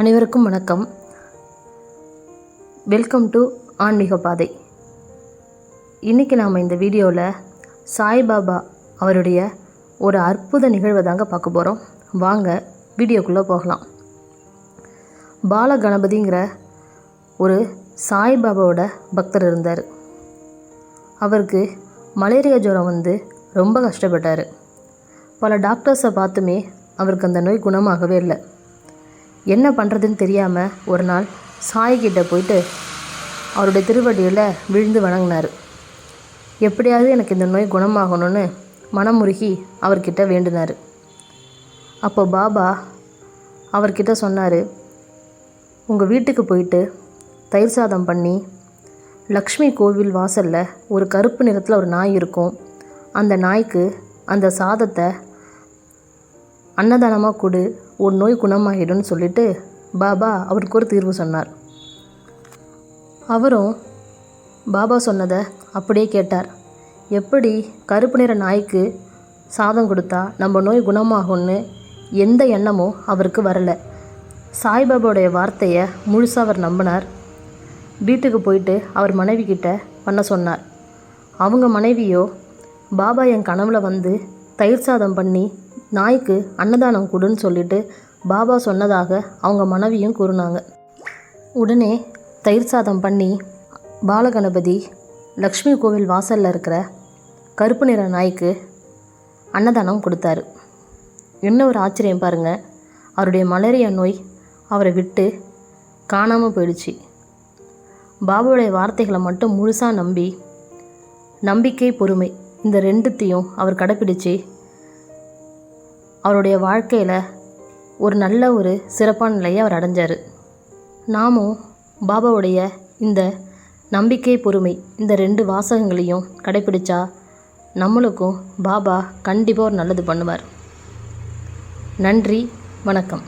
அனைவருக்கும் வணக்கம். Welcome to ஆன்மீக பாதை. இன்றைக்கி நாம் இந்த வீடியோவில் சாய்பாபா அவருடைய ஒரு அற்புத நிகழ்வை தாங்க பார்க்க போகிறோம் வாங்க வீடியோக்குள்ளே போகலாம். பால கணபதிங்கிற ஒரு சாய்பாபாவோட பக்தர் இருந்தார். அவருக்கு மலேரியா ஜுரம் வந்து ரொம்ப கஷ்டப்பட்டார். பல டாக்டர்ஸை பார்த்துமே அவருக்கு அந்த நோய் குணமாகவே இல்லை. என்ன பண்ணுறதுன்னு தெரியாமல் ஒரு நாள் சாய்கிட்ட போயிட்டு அவருடைய திருவடியில் விழுந்து வணங்கினார். எப்படியாவது எனக்கு இந்த நோய் குணமாகணும்னு மனமுருகி அவர்கிட்ட வேண்டினார். அப்போ பாபா அவர்கிட்ட சொன்னார் உங்கள் வீட்டுக்கு போயிட்டு தயிர் சாதம் பண்ணி லக்ஷ்மி கோவில் வாசலில் ஒரு கருப்பு நிறத்தில் ஒரு நாய் இருக்கும். அந்த நாய்க்கு அந்த சாதத்தை அன்னதானமாக கொடு உன் நோய் குணமாகிடும்னு சொல்லிட்டு பாபா அவருக்கு ஒரு தீர்வு சொன்னார். அவரும் பாபா சொன்னதை அப்படியே கேட்டார். எப்படி கருப்பு நிற நாய்க்கு சாதம் கொடுத்தா நம்ம நோய் குணமாகும்னு எந்த எண்ணமும் அவருக்கு வரலை. சாய்பாபாவுடைய வார்த்தையை முழுசாக அவர் நம்பினார். வீட்டுக்கு போயிட்டு அவர் மனைவி கிட்ட பண்ண சொன்னார். அவங்க மனைவியோ பாபா என் கனவில் வந்து தயிர் சாதம் பண்ணி நாய்க்கு அன்னதானம் கொடுன்னு சொல்லிட்டு பாபா சொன்னதாக அவங்க மனைவியும் கூறினாங்க. உடனே தயிர் சாதம் பண்ணி பாலகணபதி லக்ஷ்மி கோவில் வாசலில் இருக்கிற கருப்பு நிற நாய்க்கு அன்னதானம் கொடுத்தாரு. என்ன ஒரு ஆச்சரியம் பாருங்கள் அவருடைய மலேரியா நோய் அவரை விட்டு காணாமல் போயிடுச்சு. பாபாவுடைய வார்த்தைகளை மட்டும் முழுசாக நம்பி நம்பிக்கை பொறுமை இந்த ரெண்டுத்தையும் அவர் கடைப்பிடிச்சு அவருடைய வாழ்க்கையில் ஒரு நல்ல ஒரு சிறப்பான நிலையை அவர் அடைஞ்சார். நாமும் பாபாவுடைய இந்த நம்பிக்கை பொறுமை இந்த ரெண்டு வாசகங்களையும் கடைபிடிச்சா நம்மளுக்கும் பாபா கண்டிப்பாக ஒரு நல்லது பண்ணுவார். நன்றி வணக்கம்.